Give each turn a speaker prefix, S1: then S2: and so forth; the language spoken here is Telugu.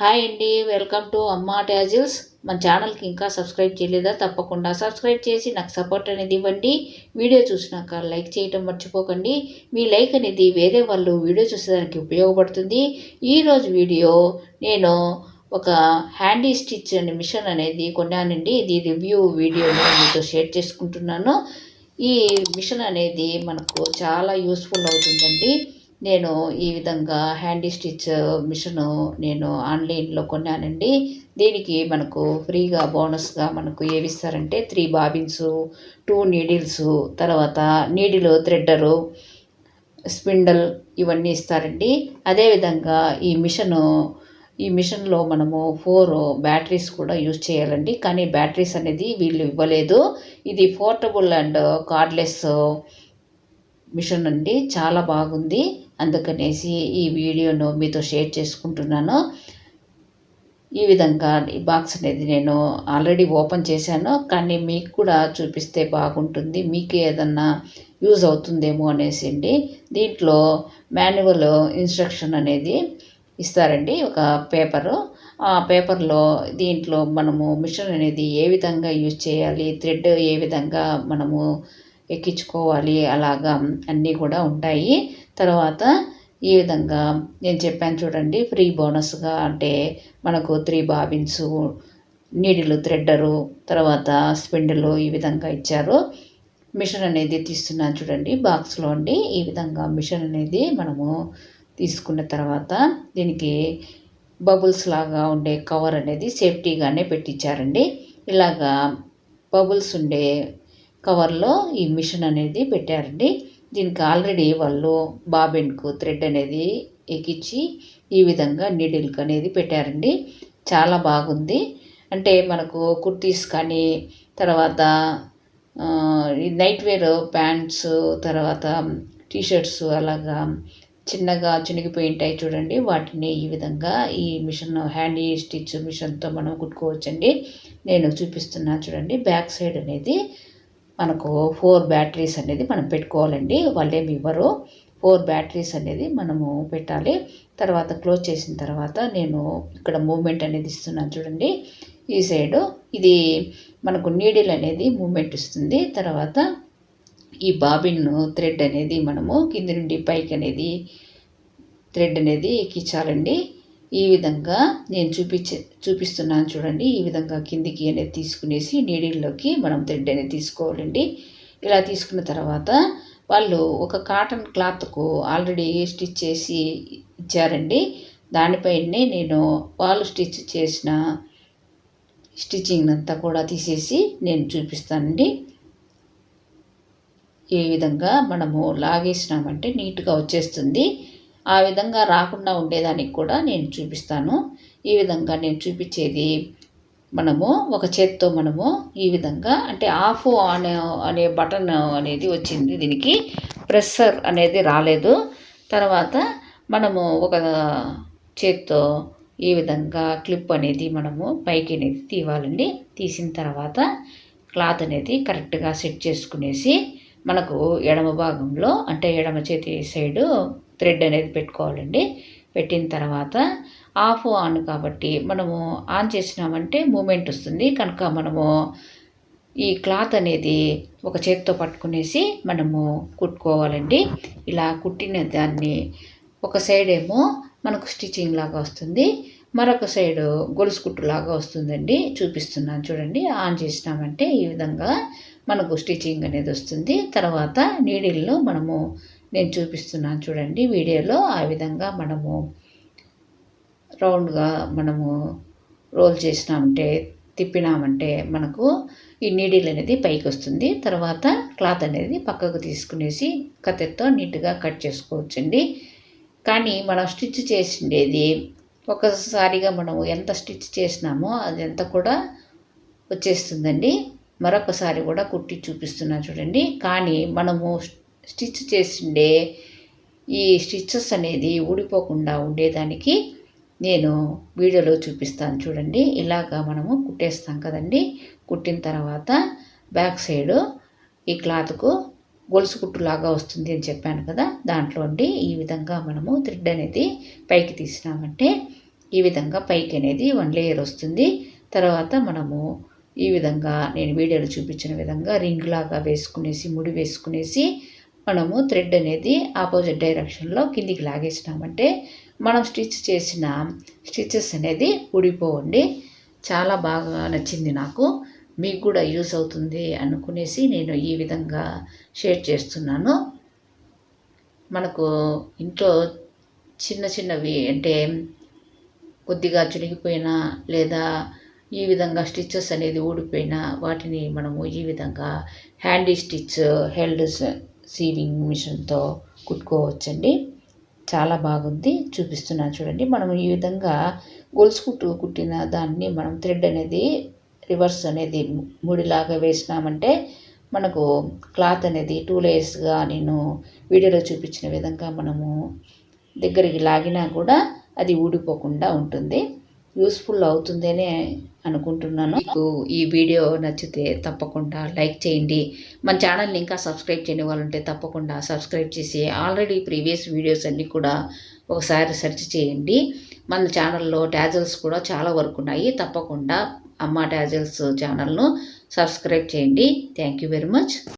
S1: హాయ్ అండి వెల్కమ్ టు అమ్మా ట్యాజిల్స్. మన ఛానల్కి ఇంకా సబ్స్క్రైబ్ చేయలేదా? తప్పకుండా సబ్స్క్రైబ్ చేసి నాకు సపోర్ట్ అనేది ఇవ్వండి. వీడియో చూసినాక లైక్ చేయటం మర్చిపోకండి. మీ లైక్ అనేది వేరే వాళ్ళు వీడియో చూసేదానికి ఉపయోగపడుతుంది. ఈరోజు వీడియో నేను ఒక హ్యాండీ స్టిచ్ అనే మిషన్ అనేది కొన్నానండి. ఇది రివ్యూ వీడియోని మీతో షేర్ చేసుకుంటున్నాను. ఈ మిషన్ అనేది మనకు చాలా యూస్ఫుల్ అవుతుందండి. నేను ఈ విధంగా హ్యాండీ స్టిచ్ మిషను నేను ఆన్లైన్లో కొన్నానండి. దీనికి మనకు ఫ్రీగా బోనస్గా మనకు ఏవి ఇస్తారంటే త్రీ బాబిన్స్ టూ నీడిల్స్ తర్వాత నీడిల్ థ్రెడ్డరు స్పిండల్ ఇవన్నీ ఇస్తారండి. అదేవిధంగా ఈ మిషను ఈ మిషన్లో మనము ఫోర్ బ్యాటరీస్ కూడా యూజ్ చేయాలండి. కానీ బ్యాటరీస్ అనేది వీళ్ళు ఇవ్వలేదు. ఇది పోర్టబుల్ అండ్ కార్డ్లెస్ మిషన్ అండి. చాలా బాగుంది. అందుకనేసి ఈ వీడియోను మీతో షేర్ చేసుకుంటున్నాను. ఈ విధంగా ఈ బాక్స్ అనేది నేను ఆల్రెడీ ఓపెన్ చేశాను. కానీ మీకు కూడా చూపిస్తే బాగుంటుంది. మీకు ఏదన్నా యూజ్ అవుతుందేమో అనేసి అండి దీంట్లో మాన్యువల్ ఇన్స్ట్రక్షన్ అనేది ఇస్తారండి ఒక పేపరు. ఆ పేపర్లో దీంట్లో మనము మిషన్ అనేది ఏ విధంగా యూజ్ చేయాలి థ్రెడ్ ఏ విధంగా మనము ఎక్కించుకోవాలి అలాగా అన్నీ కూడా ఉంటాయి. తర్వాత ఈ విధంగా నేను చెప్పాను చూడండి ఫ్రీ బోనస్గా అంటే మనకు త్రీ బాబిన్స్ నీడిలు థ్రెడ్డరు తర్వాత స్పిండిలు ఈ విధంగా ఇచ్చారు. మిషన్ అనేది తీస్తున్నాను చూడండి బాక్స్లో ఉండి ఈ విధంగా మిషన్ అనేది మనము తీసుకున్న తర్వాత దీనికి బబుల్స్ లాగా ఉండే కవర్ అనేది సేఫ్టీగానే పెట్టించారండి. ఇలాగా బబుల్స్ ఉండే కవర్లో ఈ మిషన్ అనేది పెట్టారండి. దీనికి ఆల్రెడీ వాళ్ళు బాబెన్కు థ్రెడ్ అనేది ఎక్కించి ఈ విధంగా నీడిల్క్ అనేది పెట్టారండి. చాలా బాగుంది. అంటే మనకు కుర్తీస్ కానీ తర్వాత నైట్ వేర్ ప్యాంట్స్ తర్వాత టీషర్ట్స్ అలాగా చిన్నగా చినిగిపోయింటాయి చూడండి. వాటిని ఈ విధంగా ఈ మిషన్ హ్యాండీ స్టిచ్ మిషన్తో మనం కుట్టుకోవచ్చండి. నేను చూపిస్తున్నా చూడండి. బ్యాక్ సైడ్ అనేది మనకు ఫోర్ బ్యాటరీస్ అనేది మనం పెట్టుకోవాలండి. వాళ్ళేమి ఇవ్వరు. ఫోర్ బ్యాటరీస్ అనేది మనము పెట్టాలి. తర్వాత క్లోజ్ చేసిన తర్వాత నేను ఇక్కడ మూమెంట్ అనేది ఇస్తున్నాను చూడండి. ఈ సైడు ఇది మనకు నీడిల్ అనేది మూమెంట్ ఇస్తుంది. తర్వాత ఈ బాబిన్ థ్రెడ్ అనేది మనము కింది నుండి పైకి అనేది థ్రెడ్ అనేది ఎక్కించాలండి. ఈ విధంగా నేను చూపించే చూపిస్తున్నాను చూడండి. ఈ విధంగా కిందికి అనేది తీసుకునేసి నీడిల్లోకి మనం థ్రెడ్ అనేది తీసుకోవాలండి. ఇలా తీసుకున్న తర్వాత వాళ్ళు ఒక కాటన్ క్లాత్కు ఆల్రెడీ స్టిచ్ చేసి ఇచ్చారండి. దానిపైనే నేను వాళ్ళు స్టిచ్ చేసిన స్టిచ్చింగ్ అంతా కూడా తీసేసి నేను చూపిస్తానండి. ఈ విధంగా మనము లాగేసినామంటే నీట్గా వచ్చేస్తుంది. ఆ విధంగా రాకుండా ఉండేదానికి కూడా నేను చూపిస్తాను. ఈ విధంగా నేను చూపించేది మనము ఒక చేత్తో మనము ఈ విధంగా అంటే ఆఫ్ ఆన్ అనే బటన్ అనేది వచ్చింది దీనికి. ప్రెషర్ అనేది రాలేదు. తర్వాత మనము ఒక చేత్తో ఈ విధంగా క్లిప్ అనేది మనము పైకి అనేది తీవాలండి. తీసిన తర్వాత క్లాత్ అనేది కరెక్ట్గా సెట్ చేసుకునేసి మనకు ఎడమ భాగంలో అంటే ఎడమ చేతి సైడు థ్రెడ్ అనేది పెట్టుకోవాలండి. పెట్టిన తర్వాత ఆఫ్ ఆన్ కాబట్టి మనము ఆన్ చేసినామంటే మూమెంట్ వస్తుంది. కనుక మనము ఈ క్లాత్ అనేది ఒక చేతితో పట్టుకునేసి మనము కుట్టుకోవాలండి. ఇలా కుట్టిన దాన్ని ఒక సైడ్ ఏమో మనకు స్టిచ్చింగ్ లాగా వస్తుంది. మరొక సైడు గొలుసు కుట్టు లాగా వస్తుందండి. చూపిస్తున్నాను చూడండి. ఆన్ చేసినామంటే ఈ విధంగా మనకు స్టిచ్చింగ్ అనేది వస్తుంది. తర్వాత నీడిల్లో మనము నేను చూపిస్తున్నాను చూడండి వీడియోలో ఆ విధంగా మనము రౌండ్గా మనము రోల్ చేసినామంటే తిప్పినామంటే మనకు ఈ నీడిల్ అనేది పైకి వస్తుంది. తర్వాత క్లాత్ అనేది పక్కకు తీసుకునేసి కత్తెరతో నీట్గా కట్ చేసుకోవచ్చండి. కానీ మనం స్టిచ్ చేసిండేది ఒకసారిగా మనము ఎంత స్టిచ్ చేసినామో అది ఎంత కూడా వచ్చేస్తుందండి. మరొకసారి కూడా కుట్టి చూపిస్తున్నా చూడండి. కానీ మనము స్టిచ్ చేసిండే ఈ స్టిచ్చెస్ అనేది ఊడిపోకుండా ఉండేదానికి నేను వీడియోలో చూపిస్తాను చూడండి. ఇలాగా మనము కుట్టేస్తాం కదండి. కుట్టిన తర్వాత బ్యాక్ సైడు ఈ క్లాత్కు గొలుసు కుట్టులాగా వస్తుంది అని చెప్పాను కదా. దాంట్లో ఉండి ఈ విధంగా మనము థ్రెడ్ అనేది పైకి తీసినామంటే ఈ విధంగా పైకి అనేది వన్ లేయర్ వస్తుంది. తర్వాత మనము ఈ విధంగా నేను వీడియోలో చూపించిన విధంగా రింగ్ లాగా వేసుకునేసి ముడి వేసుకునేసి మనము థ్రెడ్ అనేది ఆపోజిట్ డైరెక్షన్లో కిందికి లాగేసినామంటే మనం స్టిచ్ చేసిన స్టిచెస్ అనేది ఊడిపోవండి. చాలా బాగా నచ్చింది నాకు. మీకు కూడా యూస్ అవుతుంది అనుకునేసి నేను ఈ విధంగా షేర్ చేస్తున్నాను. మనకు ఇంట్లో చిన్న చిన్నవి అంటే కొద్దిగా చినిగిపోయినా లేదా ఈ విధంగా స్టిచ్చెస్ అనేది ఊడిపోయినా వాటిని మనము ఈ విధంగా హ్యాండీ స్టిచ్ హెల్డ్ సీవింగ్ మిషన్తో కుట్టుకోవచ్చండి. చాలా బాగుంది. చూపిస్తున్నాను చూడండి. మనం ఈ విధంగా గొలుసు కుట్టు కుట్టిన దాన్ని మనం థ్రెడ్ అనేది రివర్స్ అనేది ముడిలాగా వేసినామంటే మనకు క్లాత్ అనేది టూ లేయర్స్గా నేను వీడియోలో చూపించిన విధంగా మనము దగ్గరికి లాగినా కూడా అది ఊడిపోకుండా ఉంటుంది. యూస్ఫుల్ అవుతుందనే అనుకుంటున్నాను. మీకు ఈ వీడియో నచ్చితే తప్పకుండా లైక్ చేయండి. మన ఛానల్ని ఇంకా సబ్స్క్రైబ్ చేయని వాళ్ళు ఉంటే తప్పకుండా సబ్స్క్రైబ్ చేసి ఆల్రెడీ ప్రీవియస్ వీడియోస్ అన్నీ కూడా ఒకసారి సెర్చ్ చేయండి. మన ఛానల్లో ట్యాజల్స్ కూడా చాలా వరకు ఉన్నాయి. తప్పకుండా అమ్మ ట్యాజల్స్ ఛానల్ను సబ్స్క్రైబ్ చేయండి. Thank you very much.